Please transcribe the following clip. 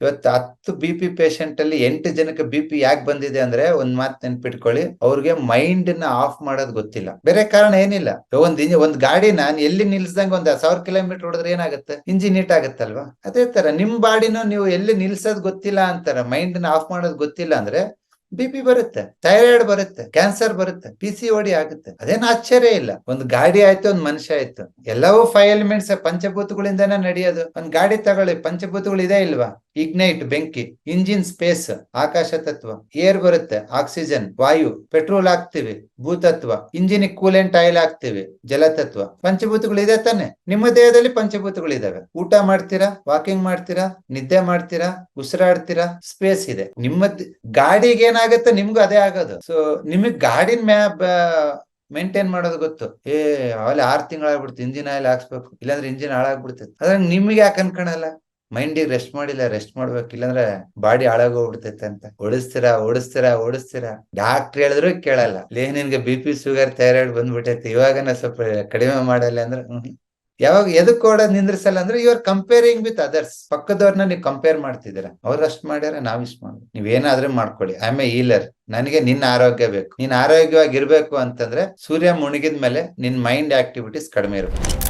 ಇವತ್ತು ಹತ್ತು B P patient ಅಲ್ಲಿ ಎಂಟು ಜನಕ್ಕೆ ಬಿ ಪಿ ಯಾಕೆ ಬಂದಿದೆ ಅಂದ್ರೆ ಒಂದ್ ಮಾತು ನೆನ್ಪಿಟ್ಕೊಳ್ಳಿ. ಅವ್ರಿಗೆ ಮೈಂಡ್ನ ಆಫ್ ಮಾಡೋದ್ ಗೊತ್ತಿಲ್ಲ. ಬೇರೆ ಕಾರಣ ಏನಿಲ್ಲ. ಒಂದ್ ಒಂದ್ ಗಾಡಿ ನಾನು ಎಲ್ಲಿ ನಿಲ್ಸ್ದಂಗ ಒಂದ್ ಸಾವಿರ ಕಿಲೋಮೀಟರ್ ಹೊಡೆದ್ರೆ ಏನಾಗುತ್ತೆ? ಇಂಜಿನ್ ನೀಟ್ ಆಗುತ್ತಲ್ವಾ? ಅದೇ ತರ ನಿಮ್ ಬಾಡಿನೂ ನೀವು ಎಲ್ಲಿ ನಿಲ್ಸೋದ್ ಗೊತ್ತಿಲ್ಲ ಅಂತಾರ. ಮೈಂಡ್ನ ಆಫ್ ಮಾಡೋದ್ ಗೊತ್ತಿಲ್ಲ ಅಂದ್ರೆ ಬಿ ಪಿ ಬರುತ್ತೆ ಥೈರಾಯ್ಡ್ ಬರುತ್ತೆ ಕ್ಯಾನ್ಸರ್ ಬರುತ್ತೆ ಪಿ ಸಿ ಓಡಿ ಆಗುತ್ತೆ. ಅದೇನ್ ಆಶ್ಚರ್ಯ ಇಲ್ಲ. ಒಂದು ಗಾಡಿ ಆಯ್ತು, ಒಂದ್ ಮನುಷ್ಯ ಆಯ್ತು. ಎಲ್ಲವೂ ಫೈವ್ ಎಲಿಮೆಂಟ್ಸ್ ಪಂಚಭೂತಗಳಿಂದನೇ ನಡೆಯೋದು. ಒಂದ್ ಗಾಡಿ ತಗೊಳ್ಳಿ, ಪಂಚಭೂತಗಳು ಇದೆ ಇಲ್ವಾ? ಇಗ್ನೈಟ್ ಬೆಂಕಿ ಇಂಜಿನ್ ಸ್ಪೇಸ್ ಆಕಾಶ ತತ್ವ ಏರ್ ಬರುತ್ತೆ ಆಕ್ಸಿಜನ್ ವಾಯು ಪೆಟ್ರೋಲ್ ಹಾಕ್ತಿವಿ, ಭೂತತ್ವ ಇಂಜಿನ್ ಕೂಲೆಂಟ್ ಆಯಿಲ್ ಹಾಕ್ತಿವಿ, ಜಲತತ್ವ. ಪಂಚಭೂತಗಳು ಇದೆ ತಾನೆ. ನಿಮ್ಮ ದೇಹದಲ್ಲಿ ಪಂಚಭೂತಗಳು ಇದಾವೆ. ಊಟ ಮಾಡ್ತೀರಾ ವಾಕಿಂಗ್ ಮಾಡ್ತೀರಾ, ನಿದ್ದೆ ಮಾಡ್ತೀರಾ, ಉಸಿರಾಡ್ತೀರಾ ಸ್ಪೇಸ್ ಇದೆ. ನಿಮ್ಮ ಗಾಡಿಗೆ ಏನಾಗುತ್ತೆ ನಿಮ್ಗೂ ಅದೇ ಆಗೋದು. ಸೊ ನಿಮಗ್ ಗಾಡಿನ ಮ್ಯಾಪ್ ಮೇಂಟೈನ್ ಮಾಡೋದು ಗೊತ್ತು. ಏ ಅವಲ್ಲಿ ಆರ್ ತಿಂಗಳಾಗ್ಬಿಡ್ತು, ಇಂಜಿನ್ ಆಯಿಲ್ ಹಾಕ್ಸ್ಬೇಕು, ಇಲ್ಲಾಂದ್ರೆ ಇಂಜಿನ್ ಹಾಳಾಗ್ಬಿಡ್ತೈತೆ. ಅದ್ರ ನಿಮ್ಗೆ ಯಾಕೆ ಅನ್ಕೊಳಲ್ಲ ಮೈಂಡಿಗೆ ರೆಸ್ಟ್ ಮಾಡಿಲ್ಲ ರೆಸ್ಟ್ ಮಾಡ್ಬೇಕು, ಇಲ್ಲಾಂದ್ರೆ ಬಾಡಿ ಹಾಳಾಗೋಗ್ಬಿಡ್ತೈತೆ ಅಂತ. ಓಡಿಸ್ತೀರಾ ಓಡಿಸ್ತೀರಾ ಓಡಿಸ್ತೀರಾ? ಡಾಕ್ಟರ್ ಹೇಳಿದ್ರು ಕೇಳಲ್ಲ. ಲೇ ನಿನ್ಗೆ ಬಿ ಪಿ ಶುಗರ್ ಥೈರಾಯ್ಡ್ ಬಂದ್ಬಿಟ್ಟೈತೆ, ಇವಾಗನ ಸ್ವಲ್ಪ ಕಡಿಮೆ ಮಾಡಲ್ಲ ಅಂದ್ರೆ. ಯಾವಾಗ ಎದಕ್ ಕೂಡ ನಿಂದ್ರಿಸಲ್ಲ ಅಂದ್ರೆ you are comparing with others ಪಕ್ಕದವ್ರನ್ನ ನೀವು ಕಂಪೇರ್ ಮಾಡ್ತಿದ್ದೀರಾ? ಅವ್ರು ಅಷ್ಟ್ ಮಾಡ್ಯಾರ, ನಾವ್ ಇಷ್ಟ್ ಮಾಡಿ ನೀವೇನಾದ್ರೂ ಮಾಡ್ಕೊಳ್ಳಿ. ಐ ಎ ಹೀಲರ್ ನನಗೆ ನಿನ್ನ ಆರೋಗ್ಯ ಬೇಕು. ನೀನ್ ಆರೋಗ್ಯವಾಗಿ ಇರ್ಬೇಕು ಅಂತಂದ್ರೆ ಸೂರ್ಯ ಮುಣಗಿದ್ಮೇಲೆ ಮೇಲೆ ನಿನ್ ಮೈಂಡ್ ಆಕ್ಟಿವಿಟೀಸ್ ಕಡಿಮೆ ಇರ್ಬೇಕು.